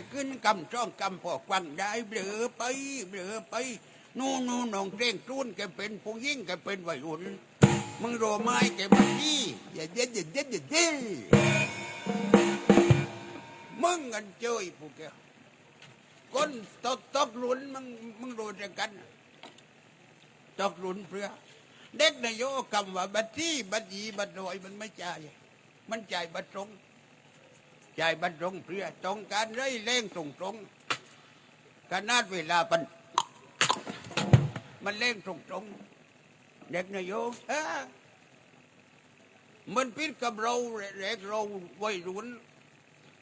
กขึ้นกำจ้องกำพอกวังได้เบลอไปเบลอไปนู่นนู่นน้องเร่งรุ่นแกเป็นผู้ยิ่งแกเป็นวัยรุ่นมึงโรไม้แกบัดนี้อย่าเด็ดอย่าเด็ดอย่าเด็ดมึงกันเจอไอ้พวกแกคนตกตกหลุนมึงมึงรู้จักกันตกหลุนเพื่อเด็กนายโยกำว่าบัดที่บัดยีบัดโดยมันไม่จ่ายมันจ่ายบัดตรง ใจ่ายบัตรตรงเพื่อตรงการไร่เร่งตรงตรงขนาดเวลาปันมันเร่งตรงตรงเด็กนายโยฮะมันพิดกับเราเด็กเราวัยรุ่น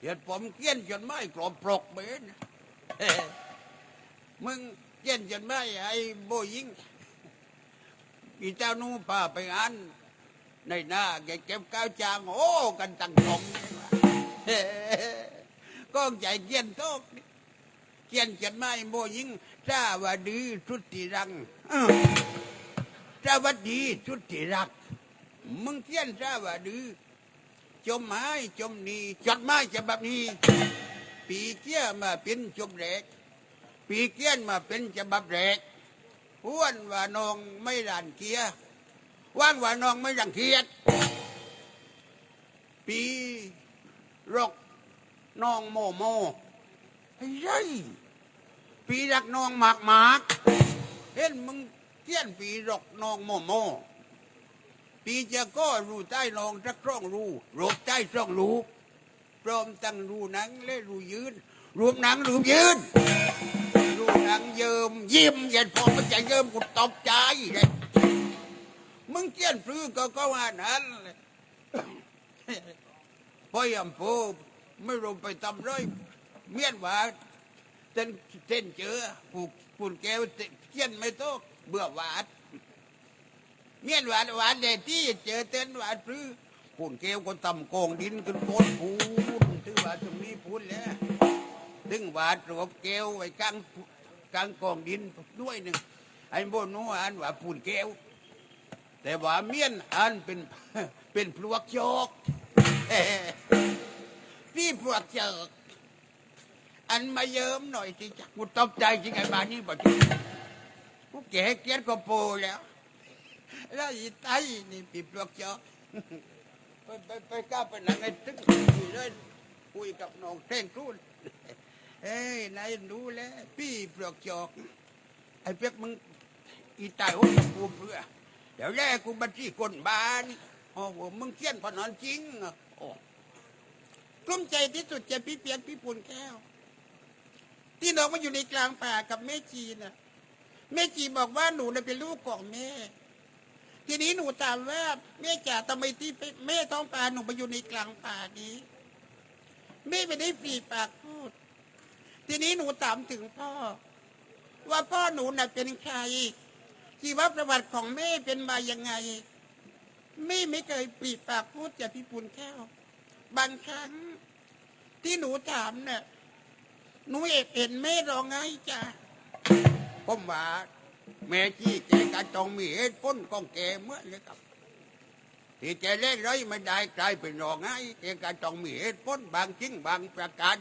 เหตุผมเกี้ยนจนไม่กรอบปลอกเบนเอ้มึงเกี้ยนจนไม่ไอ้โบยิงอีเจ้านู้พาไปอ่านในหน้าแกเก็บก้าวจางโอ้กันตังกอง ก้องใจเกียนโตกเกียนจันไม้โมยิงจ้าวาดีสุดที่รังอ้าวจ้าวัดดีสุดที่รัก มึงเกียนจ้าวาดีจมไม้จมนีจดไม้จะแบบนี้ ปีเกี้ยมาเป็นจมแรก ปีเกี้ยนมาเป็นฉบับแรกอ้วนว่านองไม่ด่านเกียร์ว่างว่านองไม่รังเกียจปี รกน้องโมโมไอ้ไรปีรักน้องหมากหมากเห็นมึงเกี้ยนปีรกน้องโมโมปีจะก็รูใต้นองจักร่องรูรูปใต้ร่องรูพร้อมตั้งรูหนังและรูยืนรูปหนังรูปยืนรูหนังเยิมยิ้มอย่าพอมันจะเยิมกูตบใจเลยมึงเกี้ยนปลื้อก็ก็ว่านั้นเลย พ่อยอำเภอไม่รู้ไปทำไรเมียนหวาเต้นเต้นเจอผูกปูนแก้วเทียนไม่โตเบื่อหวาดเมียนหวาดหวาดเดที่เจอเต้นหวาดปลื้อปูนแก้วก็ตำกองดินขึ้นโพนพูนถึงหวาดตรงนี้พูนแล้วถึงหวาดรวบแก้วไว้กลางกลางกองดินด้วยหนึ่งไอ้โบนูอ่านว่าปูนแก้วแต่ว่าเมียนอ่านเป็นเป็นพลวกโจก พี่พวกเจอกอันมาเยิ้มหน่อยสิจักกูตบใจจริงไอ้บ้านี้บอกจริงกูแก่เกียนก็โปแล้ว แล้วอีไตนี่พี่พวกเจอกไปไปไปกล้าไปหนังไอ้ตึ้งคุยเลยคุยกับน้องเท่งรุ่นเอ้ยนายรู้แล้ว พี่พวกจอกไอ้เปียกมึงอีตายโอ้ยกูเพื่อเดี๋ยวแรกกูบัญชีคนบ้านโอ้โหมึงเขี้ยนพนันจริงอะ กลุ้มใจที่สุดจะพี่เปียกพี่ปูนแก้ว ที่น้องมาอยู่ในกลางป่ากับแม่จีน่ะ แม่จีบอกว่าหนูเป็นลูกของแม่ ทีนี้หนูถามว่าแม่จ๋าทำไมที่แม่ท้องป่าหนูมาอยู่ในกลางป่านี้แม่ไม่ได้ปีปากพูด ทีนี้หนูถามถึงพ่อ ว่าพ่อหนูน่ะเป็นใครชีวประวัติของแม่เป็นมายังไงแม่ไม่เคยปีปากพูดจากพี่ปูนแก้วบางครั้ง ที่หนูถามเนี่ยหนูเอกเห็นแม่ร้องไห้จ้ะผมว่าแม่จี้แกกะจองมีเหตุผลของแกเมื่อเลยครับที่แกเล่นไรไม่ได้กลายเป็นร้องไห้แกกะจองมีเหตุผลบางจริงบางประการ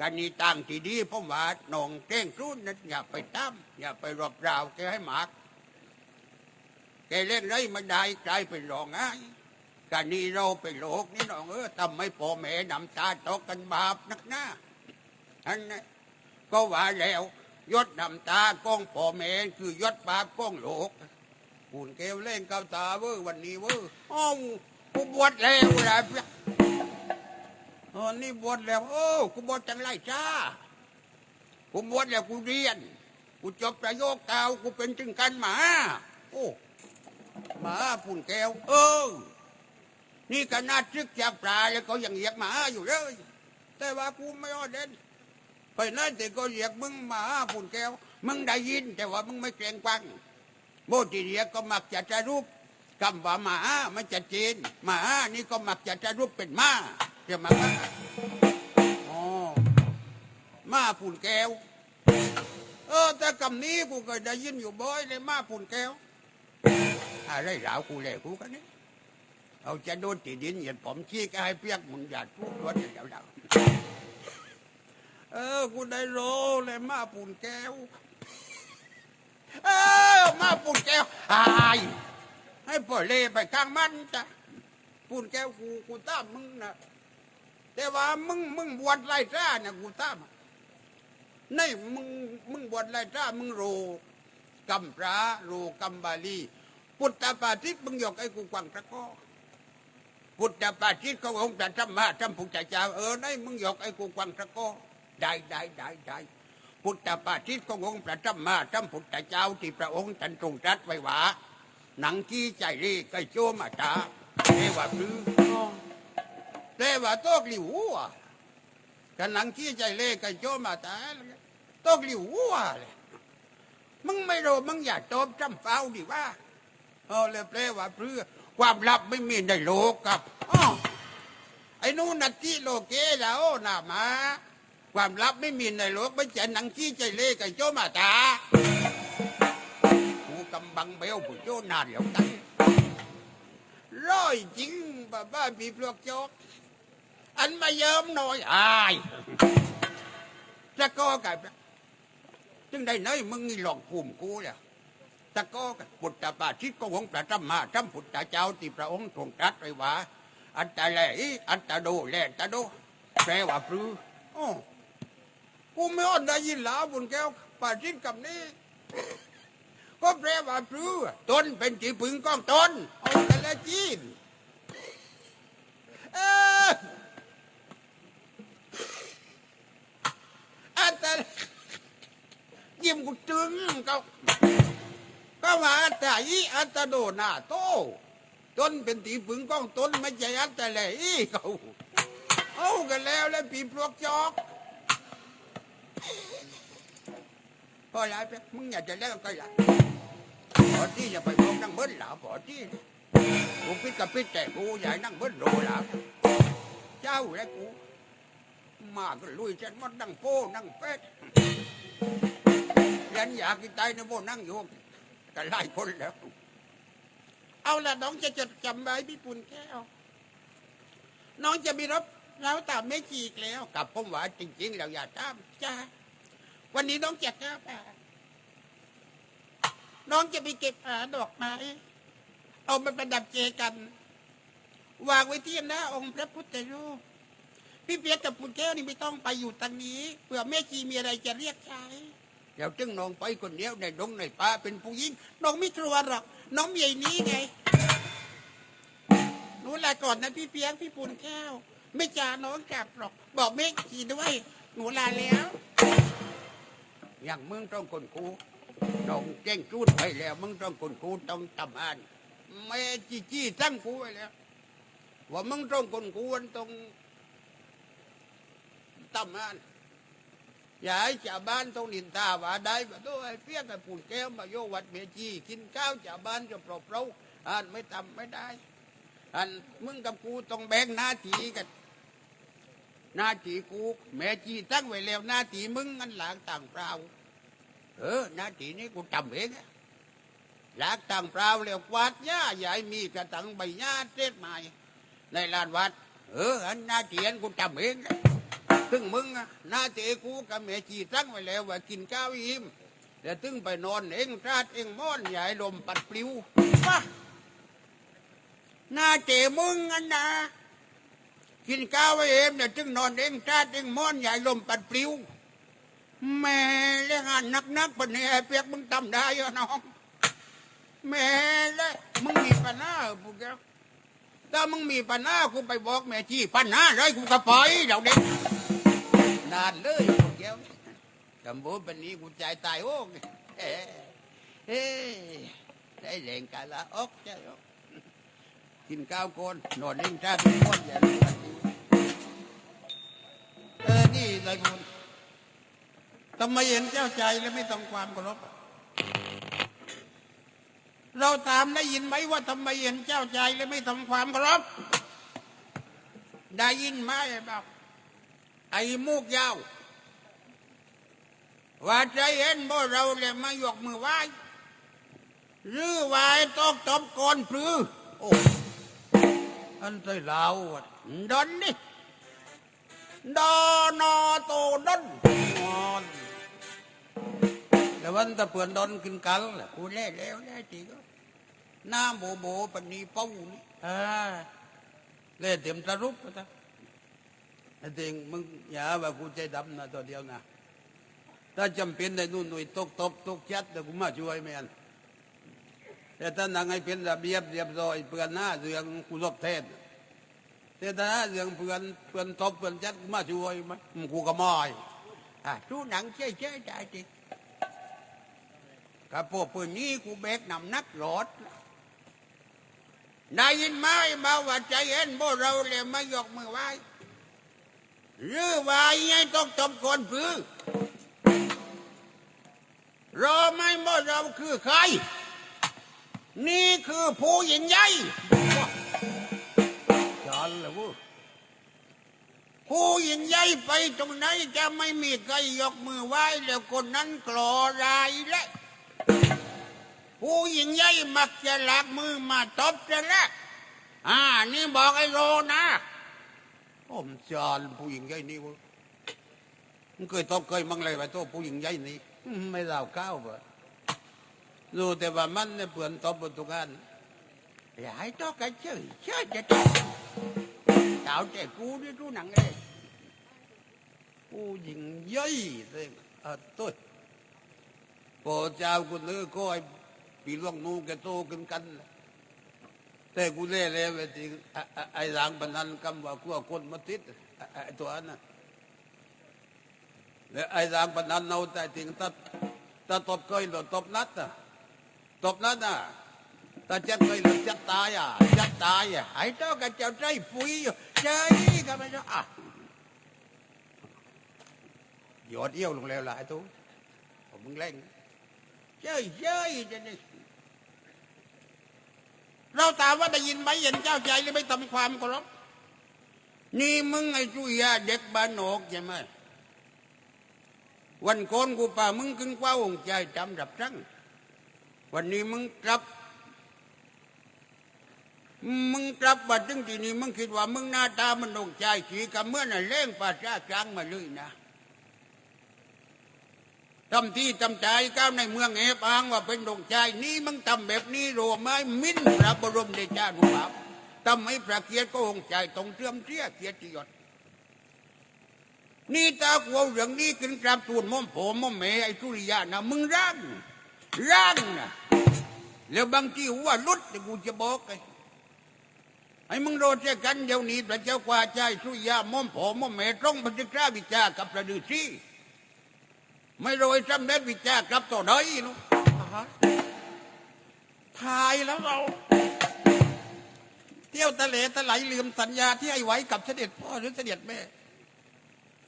การนี้ต่างที่ดีผมว่าน้องเก้งครุ่นนั้นอย่าไปตั้มอย่าไปรบราวแกให้หมากแกเล่นไรไม่ได้กลายเป็นร้องไห้ การนี้เราเป็นโลกนี่น้องเออทำให้พ่อแม่นำตาตกกันบาปนักหน้าอันนั้นก็ว่าแล้วยศนำตากล้องพ่อแม่คือยศบาปกล้องโลกปุ่นเกวเล่นกับตาเวอวันนี้เวออ้าวกูบวชแล้วแหละเพี้ยอ๋อนี่บวชแล้วโอ้กูบวชจังไรจ้ากูบวชแล้วกูเรียนกูจบประโยคเก่ากูเป็นจึงกันหมา โอ้หมาปุ่นแก้ว เออ นี่ขนาดซึกจากปลาแล้วก็ยังเรียกหมาอยู่เลย แต่ว่ากูไม่อ้อเด่นไปนั่นแต่ก็เรียกมึงหมาปุ่นแก้ว มึงได้ยิน แต่ว่ามึงไม่เกรงฟังโมที่เรียกก็มักจะจะรูปคำว่าหมามันจะจีนหมานี่ก็มักจะจะรูปเป็นม้าเรียกมาม้าอ๋อมาปุ่นแก้ว เออ แต่คำนี้กูก็ได้ยินอยู่บ่อยเลยม้าปุ่นแก้วอะไรเหล่ากูเลยกูกันนี่ เอาจะโดนตีดินเหยียดผมชี้ก็ให้เปียกมึงอย่าทุกข์รถเดี๋ยวเดียวเอออกูได้โรเลยมาปูนแก้ว เออ มาปูนแก้วอายให้ปล่อยเล่ไปข้างมันจ้ะปูนแก้วกูกูตามมึงนะแต่ว่ามึงมึงบวชไล่จ้าเนี่ยกูตามในมึงมึงบวชไล่จ้ามึงโรกำพระโรกำบาลี พุทธปาทิมึงยกไอ้กูกวางตะก้อ พุทธปาทิตขององค์พระธรรมะธรรมพุทธเจ้าเออในมึงหยอกไอ้กูกวางตะก้ได้ได้ได้ได้พุทธปาทิตขององค์พระธรรมะธรรมพุทธเจ้าที่พระองค์ท่านทรงตรัสไว้ว่าหนังกี้ใจรีไก่โจมาตาเทวาพลือเทวาโตกหลิวอะกันหนังกี้ใจเล่ไก่โจมาตาโตกหลิวอะเลยมึงไม่รู้มึงอย่าตบจำเฝ้าดิว่าเออเลยแปลว่าเพื่อ ความลับไม่มีในโลกครับอ้อไอ้นู่นนัตติโลเกแล้วนะมาความลับไม่มีในโลกไม่ใช่หนังขี้ใจเล่กับโจมาตากูกำบังเบลผู้โจนานแล้วกันร้อยจริงบ้าบ้าปีปลวกโจกอันมาเยิ้มหน่อยอายจะก็กันจึงได้เนยมึงนี่หลอกกลุ่มกูแล้ว ตะก็พุทธปาชิตก็องค์พระธรรมาธรรมพุทธเจ้าที่พระองค์ทรงตรัสไว้ว่าอัตตะแลอัตตะโดแลตะโดแปลว่าพรือโอ้กูไม่อ่อนได้ยินหลาบุญแก้วปาชิตกับนี้ ก็แปลว่าพรือตนเป็นที่พึงก้องตนเอาแต่ละจีนเอออัตตะยิ้มกูจึงเขา ก็ว่าแต่อีอัตโดนาโตต้นเป็นตีฝึงก้องต้นไม่ใช่อัตแหลอีเขาเอากันแล้วแล้วปีพวกจอกพอแล้วมึงอยากจะแล้วก็อย่าพอที่จะไปพบนั่งเบิ้ลหลาพอที่กูพิดกับพิดแต่กูใหญ่นั่งเบิ้ลโรหลาเจ้าและกูมาก็ลุยฉันมานั่งโป้นั่งเป็ดยันอยากกินไตในโบนั่งอยู่ กันหลายคนแล้ว เอาละน้องจะจดจำไว้พี่ปุ่นแก้ว น้องจะมีรับแล้วตามไม่จีกแล้ว กับผมว่าจริงๆแล้วอย่าตามจ้าวันนี้น้องจะกล้าป่าน้องจะไปเก็บหาดอกไม้ เอามาประดับเจกัน วางไว้ที่หน้าองค์พระพุทธรูป พี่เปียกกับปุ่นแก้วนี่ไม่ต้องไปอยู่ตรงนี้เผื่อแม่จีมีอะไรจะเรียกใช้ เดี๋ยวจึงน้องไปคนเดียวในดงในป่าเป็นผู้หญิงน้องไม่กลัวหรอกน้องมีไอ้นี้ไงหนูลาก่อนนะพี่เปียกพี่ปูนแก้ว ไม่จ่าน้องกลับหรอก บอกเมฆขี่ด้วยหนูลาแล้ว อย่างมึงต้องคนกูต้องแจ้งจูดไปแล้ว มึงต้องคนกูต้องทำอ่านไม่จี้จี้ตั้งกูไว้แล้ว ว่ามึงต้องคนกูมันต้องทำอ่าน อย่าให้ชาวบ้านต้องนินทาว่าได้มาด้วยเพี้ยกับปุ่นแก้วมาโยวัดเมียจีกินข้าวชาวบ้านจะปลอบเราอ่านไม่ทำไม่ได้ อันมึงกับกูต้องแบ่งหน้าที่กัน หน้าที่กูแม่จีตั้งไว้แล้วหน้าที่มึงงันหลางต่างเปล่าเออหน้าที่นี้กูจำเองหลางต่างเปล่าแล้วกวาดหญ้าใหญ่มีกระตังใบหญ้าเทศใหม่ในลานวัด เอออันหน้าที่อันกูจำเอง อะตึงมึงหน้าเจกูกับแม่จีตั้งไว้แล้วว่ากินข้าวอิ่มเดี๋ยวตึงไปนอนเองราดเองม้อนใหญ่ลมปัดปลิวมาหน้าเจมึงอันนะกินข้าวไว้เองเดี๋ยวตึงนอนเองราดเองม้อนใหญ่ลมปัดปลิวแม่เลี้ยงานนักนักปนี่ไอ้เปียกมึงทำได้เหรอน้องแม่เลยมึงมีปัญหาหรอพวกแกถ้ามึงมีปัญหากูไปบอกแม่จีปัญหาเลยกูก็ปเดี๋ยวเด็ก นานเลยพวกแก้วกำบูเป็นนี้กูใจตายโอ้งเอ้เอ้ได้แรงกาละออกใจอกกินข้าวโกนนอนเล่นชาทุกคนอย่าลืมวันดีเออ นี่นายบุญทำไมเห็นเจ้าใจแล้วไม่ต้องความเคารพเราถามได้ยินไหมว่าทำไมเห็นเจ้าใจแล้วไม่ทำความเคารพได้ยินไหมไอ้บ้า ไอ้มูกยาว ว่าใจเห็นบ่เราเลยมายกมือไหว้หรือไหว้ตอกตบก่อนพลือโอ้อันใจเราอะดอนนี่ดอนอโตดนงอนแต่วันตะเปือนดอนกินกัลแหละกูเล่แล้วแล่จริงก็หน้าโบโบปนนี้เป้านี่อ่าเล่เต็มตะรุปก็ตะ ไอ้เต็งมึงอย่าว่ากูใจดำนะตัวเดียวนะถ้าจำเป็นในนู่นหน่วยตกตบตกยัดแต่กูมาช่วยไม่นแต่ถ้านังให้เป็นระเบียบเรียบร้อยเปือนหน้าเรื่องกูรบเทศแต่ถ้าเรื่องเปือนเปือนตบเปือนยัดกูมาช่วยไหมกูก็มอยอะชูหนังเจ๊เจ๊ได้จริงกับพวกปืนนี้กูแบกนำนักรถได้ยินไหมมาว่าใจเย็นพวกเราเลยไม่ยกมือไหว้ หรือว่าไงต้องตบก่อนพื้อเราไม่ว่าเราคือใคร นี่คือผู้หญิงใหญ่จอนเลยวูผู้หญิงใหญ่ไปตรงไหนจะไม่มีใครยกมือไหว้แล้วคนนั้นกลอรายและผู้หญิงใหญ่มักจะหลักมือมาตบจะละอ่า นี่บอกไอ้โรนะ ผมจอนผู้หญิงใหญ่นี่เวะมึงเคยตบเคยมั่งเลยไปตัวผู้หญิงใหญ่นี่ไม่เล่าก้าวบ่รู้แต่ว่ามันเนี่ยเปลือนตบบนทุกันอย่าให้ตอกกันเชื่อเชื่อจะตอกเจ้าแต่กูนี่รู้หนังเลยผู้หญิงใหญ่เลยเออตัวพอเจ้ากูเลือก็ไอ้ปีล่วงนู้แกโตกันกัน แต่กูเล่แล้วไอ้ที่ไอ้รางบันนันกำว่ากูเอาคนมาติดไอ้ตัวนั้นและไอ้รางบันนันเอาแต่ถึงตัดถ้าตบเคยหรือตบนัดน่ะตบนัดน่ะถ้าจัดเคยหรือจัดตายอะจัดตายอะไอ้เจ้ากับเจ้าใจฟุยอยู่ใจก็ไม่รู้อะหยอดเอี้ยวลงแล้วล่ะไอ้ตัวผมมึงเล่งเจ้ยเจ้ยจะนี่ เราถามว่าได้ยินไหมเห็นเจ้าใจหรือไม่ทำความเคารพนี่มึงไอ้จุยาเด็กบ้านนอกใช่ไหมวันก่อนกูป่ามึงขึ้นกว่าองค์ใจจำรับทั้งวันนี้มึงกลับ มึงกลับมาถึงที่นี้มึงคิดว่ามึงหน้าตามันองใจขี่กับเมื่อน่ะเล่งป่าช้ากลางมาเลยนะ ทำที่ทำใจก้าวในเมืองเอบอ้างว่าเป็นดวงใจนี่มึงทำแบบนี้รัวไม้มิ้นพระบรมเดชานุภาพทำให้พระเกียรติก็องใจต้องเตรียมเทียเกียรติยศนี่ตากูเอาเรื่องนี้กินกราบตูนม่อมผมม่อมแม่ไอ้สุริยานะมึงร่างร่างนะแล้วบางทีหัวลุดแต่กูจะบอกไอ้ไอ้มึงโรเจกันเดี๋ยวนี้พระเจ้ากว่าใจสุริยาม่อมผมม่อมแม่ต้องปฏิกราวิจากับพระฤาษี ไม่โรยจำเด็ดวิจากับต่อได้นุทายแล้วเรา เที่ยวทะเลทลายลืมสัญญาที่ให้ไว้กับเสด็จพ่อหรือเสด็จแม่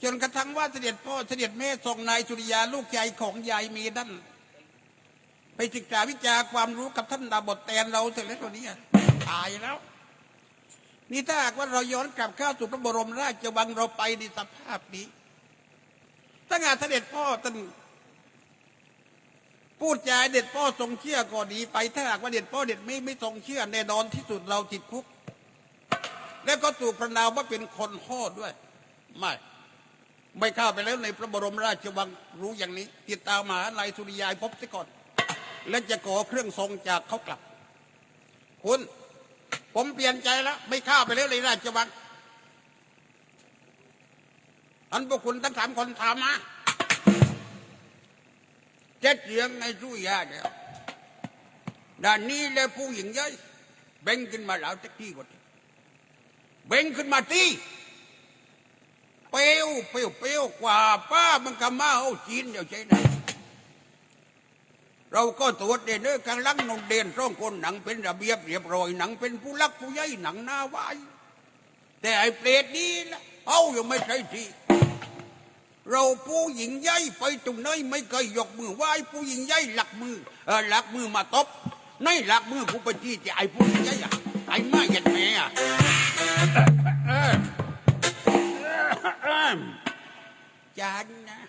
จนกระทั่งว่าเสด็จพ่อเสด็จแม่ส่งนายสุริยาลูกใหญ่ของยายมีดันไปศึกษาวิจาความรู้กับท่านดาบทแตนเราเสร็จแล้วตัวนี้อะตายแล้ว นี่ถ้าหากว่าเราย้อนกลับเข้าสู่พระบรมราชวังเราไปในสภาพนี้ ตั้งแต่เสด็จพ่อท่านพูดจาเด็ดพ่อทรงเชื่อก็ดีไป ถ้าหากว่าเด็ดพ่อเด็ดไม่ไม่ทรงเชื่อแน่นอนที่สุดเราติดคุก แล้วก็ถูกประนามว่าเป็นคนห่อด้วย ไม่ ไม่เข้าไปแล้วในพระบรมราชวังรู้อย่างนี้ ติดตามมหาลัยสุริยายพบซะก่อน และจะขอเครื่องทรงจากเขากลับ คุณ ผมเปลี่ยนใจแล้ว ไม่เข้าไปแล้วในราชวัง อันพวกคุณทั้งสามคนถามมาเจ็ดเสียงในสุริยาเดียวด้านนี้เลยผู้หญิงเย้ยเบ่งขึ้นมาแล้วตะกี้ก่อนเบ่งขึ้นมาตีเปลวเปลวเปลวกว่าป้ามันก็มาเอาจีนเดี๋ยวใช่ไหมเราก็ตรวจเด่นเอ้ยกลางลังนงเด่นร่องคนหนังเป็นระเบียบเรียบร้อยหนังเป็นผู้รักผู้ใหญ่หนังหน้าไว้แต่ไอ้เปรตนี้นะเอายังไม่ใช่ที เราผู้หญิงใหญ่ไปตรงไหนไม่เคยยกมือไหว้ผู้หญิงใหญ่หลักมือเออหลักมือมาตบในหลักมือกูไปที่จะไอ้ผู้หญิงใหญ่อะไอ้มาหยัดแม่อะเออจานนะ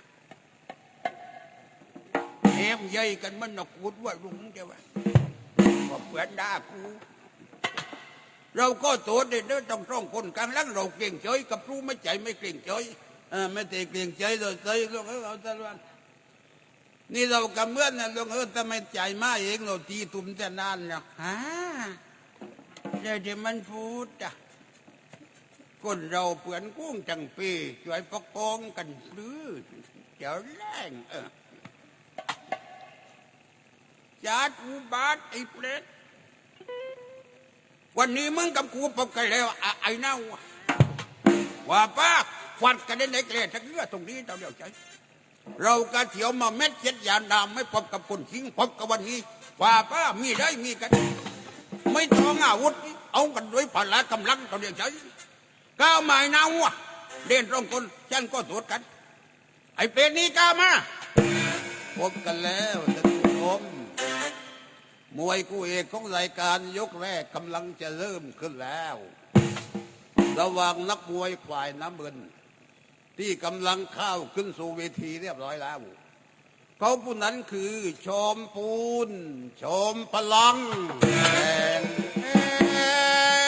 แหมใหญ่กันมันนกกูดว่าลุงจะว่าเพื่อนด่ากูเราก็โตเด็ดเด้อต้องร้องคนกลางลังเราเกรงใจกับรู้ไม่ใจไม่เกรงเออ ไม่แต่เกรงใจเราใจลูกเออเอาตะวันนี่เรากำเมื่อนนะลูกเออทำไมใจมาเองเราตีตุ่มจะนานเนาะฮะเดี๋ยวมันพูดอะคนเราเปือนกุ้งจังปีช่วยประกองกันหรือเจ้าแรงเออจาดอุบาทไอ้เปรตวันนี้มึงกับกูพบกันแล้วไอ้เน่าอะว่าป้า ฟัดกันได้ไหนเกลทักเรื่องตรงนี้เราเดียวใจ เรากระเถียวมาเม็ดเจ็ดยานดามไม่พบกับคนทิ้งพบกับวันนี้ว่าป้ามีได้มีกัน ไม่ต้องอาวุธ เอากันด้วยพละกำลังเราเดียวใจก้าวมาไอ้เน่าอะเด่นตรงคนฉันก็สวดกัน ไอ้เป็นนี้ก้ามาพบกันแล้วท่านผู้ชมมวยคู่เอกของรายการยกแรกกำลังจะเริ่มขึ้นแล้ว ระหว่างนักมวยฝ่ายน้ำเงิน ที่กำลังเข้าขึ้นสู่เวทีเรียบร้อยแล้ว เขาผู้นั้นคือชมปูนชมพลังแอนแอ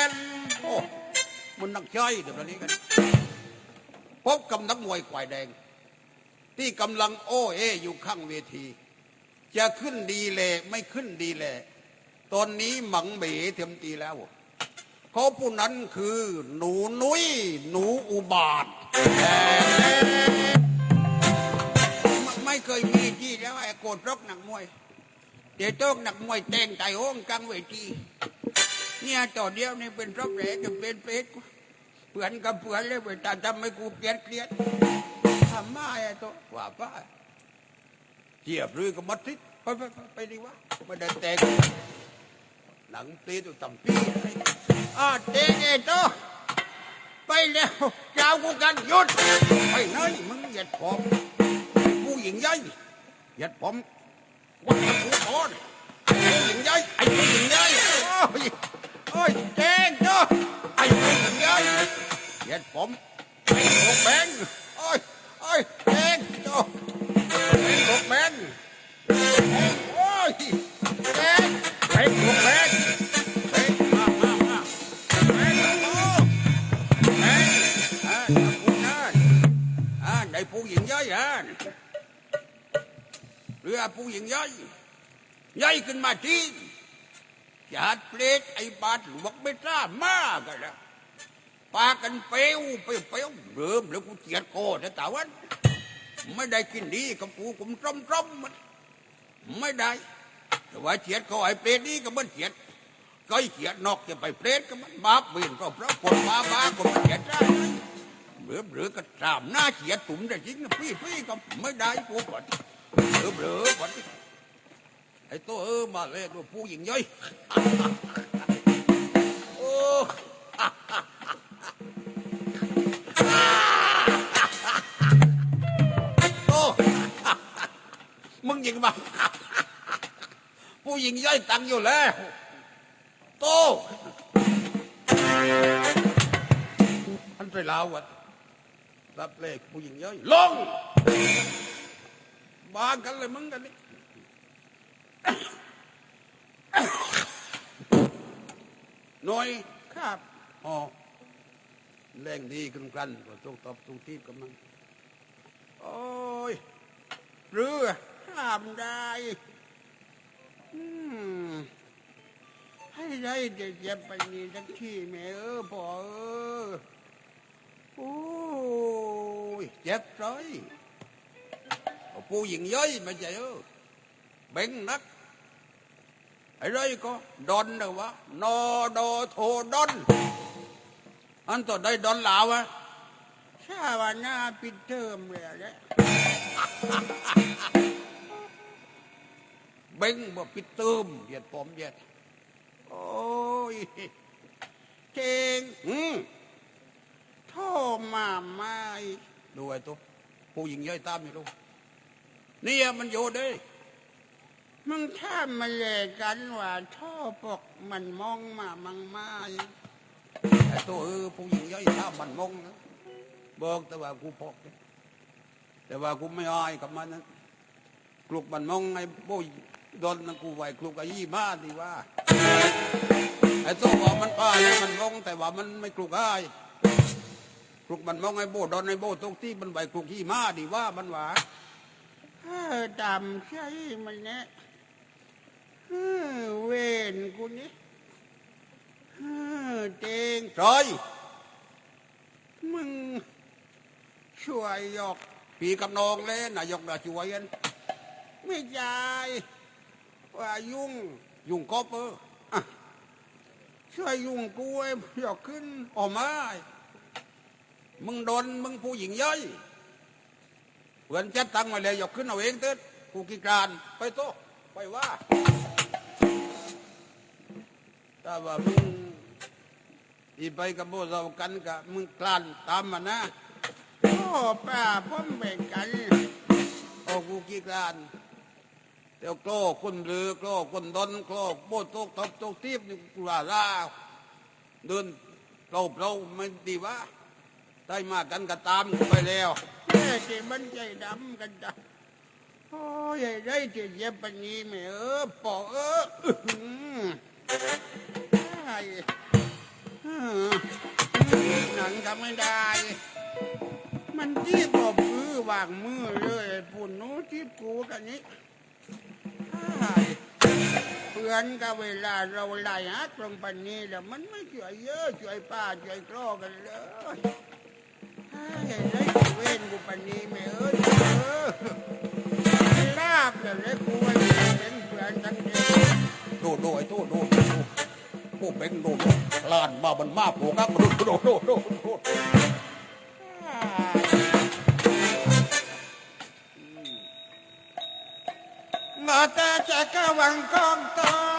นโอ้มันนักใช่เดี๋ยวนี้กัน พบกับนักมวยฝ่ายแดง ที่กำลังโอ้เออยู่ข้างเวที จะขึ้นดีเลยไม่ขึ้นดีเลยตอนนี้หมังเบ๋เทียมตีแล้วเขาผู้นั้นคือหนูนุ้ยหนูอุบาท ไม่เคยมีที่แล้วไอ้โกดรกหนักมวย เดี๋ยวโต๊กหนักมวยแต่งไต่ห้องกลางเวทีเนี่ยต่อเดียวนี่เป็นรบแหลกกับเป็นเป็ดเปือนกับเปือนเลยเวลาทำให้กูเกลียดเกลียดทำไมาไอ้ตัวว่าป้าเจียบรือกับมัดทิศไปไปไปไปดีวะไม่ได้แต่งหนังตีตัวต่ำปีอะไรอ่าเตงเอโต ไปแล้วยาวกูกันหยุดไปไหนมึงเหยียดผมผู้หญิงใหญ่เหยียดผมวันนี้ผู้อ่อนผู้หญิงใหญ่ไอ้ผู้หญิงใหญ่โอ้ยโอ้ยเตงเนาะไอ้ผู้หญิงใหญ่เหยียดผมไอ้พวกแบง ผู้หญิงย่อยย่ขึ้นมาทีจาดเปรตไอ้บาดหลวงไม่กล้ามากกันแล้วปากันเปลวเปลวเปลวเริ่มแล้วกูเจียดโกแต่ตาวันไม่ได้กินดีกับกูผมจมจมมันไม่ได้ แต่ว่าเฉียดเขาไอ้เปรตนี่ก็มันเฉียดก็เฉียดนอกจะไปเปรตก็มันบาปเวียนก็เพราะคนบ้าบ้าก็มันเฉียดได้หรือหรือก็ตามหน้าเฉียดตุ่มแต่จริงนะพี่พี่ก็ไม่ได้กูก่อนหรือหรือก่อน อ้ตัวเออมาเลยตัวผู้หญิงย่อยโอ้โตมึงยิงมาผู้หญิงย่อยตังอยู่แล้วโตมันไปลาววัดรับเลขผู้หญิงย่อยลงบางกันเลยมึงกันนี่ หน่อยครับอ๋อแรงดีกันกันก็ต้องตอบตรงที่กับมันโอ้ยเรือห้ามได้อืมให้ได้เดี๋ยวจะไปนี่สักที่แม่เออพ่อเออโอ้ยเจ็บร้อยผู้หญิงย่อยมาใจเออเบ่งนัก ไอ้ไรก็ดอนเนอะวะนอดอโทดอนอันต่อได้ดอนลาวะชาวันหน้าปิดเทอมเลยแหละเบ่งบ่ปิดเติมเหยียดผมเหยียดโอ้ยเก่งอืมโทรมาไม่ดูไอ้ตัวผู้หญิงย่อยตามอยู่ลูกเนี่ยมันโยเด้ มึงถ้ามาเลกันว่าท่อปกมันมองมามังไม้ไอ้ตัวเออผู้หญิงย่อยถ้ามันมองนะบอกแต่ว่ากูพกแต่ว่ากูไม่อายกับมันนะกลุกมันมองไอ้โบยดนนะกูไหวกลุกไอ้ยี่มาดีว่าไอ้ตัวบอกมันป้าแล้วมันมองแต่ว่ามันไม่กลุกอ้ายกลุกมันมองไอ้โบดอนไอ้โบตรงที่มันไหวกลุกขี้ม้าดีว่ามันหวาเออดำใช่มันเนี่ย เวนกูนี่เจงจอยมึงช่วยยกปีกับน้องเล่นนายกน่ะช่วยกันไม่ใช่ว่ายุ่งยุ่งก็เปออะช่วยยุ่งกูไอ้อยากขึ้นออกมามึงโดนมึงผู้หญิงเย้ยเพื่อนจัดตังค์มาเลยยกขึ้นเอาเองเต้นกูกีการไปโตไปว่า ถ้าว่ามึงอีไปกับโบเรากันกับมึงกลานตามมานะโอ้ป้าพ่อมแบ่งกันโอ้กูกีการเดี๋ยวโกลคนหรือโกลคนดนโกลโบตกตบตกทีบนี่กูลัวลาเดินเราเราไม่ดีวะได้มากันก็ตามกูไปแล้วแม่ที่มันใจดำกันจ้ะโอ้ยได้ที่เย็บปนี้ไม่เออปอเออ ไอ้อื้อหนังทำไม่ได้ มันที่บอกมือวางมือเลยปุ่นนู้ที่กูกันนี้เพื่อนก็เวลาเราไล่หาตรงปันนี้แล้วมันไม่ช่วยเยอะช่วยป้าช่วยกล้อกันเลยเห็นได้เว้นกูปันนี้ไม่เอ้ยเออลาบเลยเลยกูว่าเป็นเพื่อนทั้งเดียว โดดโดไอ้โดดโดดโดดพวกเป็นโดดโดลานมาบันมาโผล่ครับโดดโดดโดดโดดโดงาแต่จะกวังกองตอน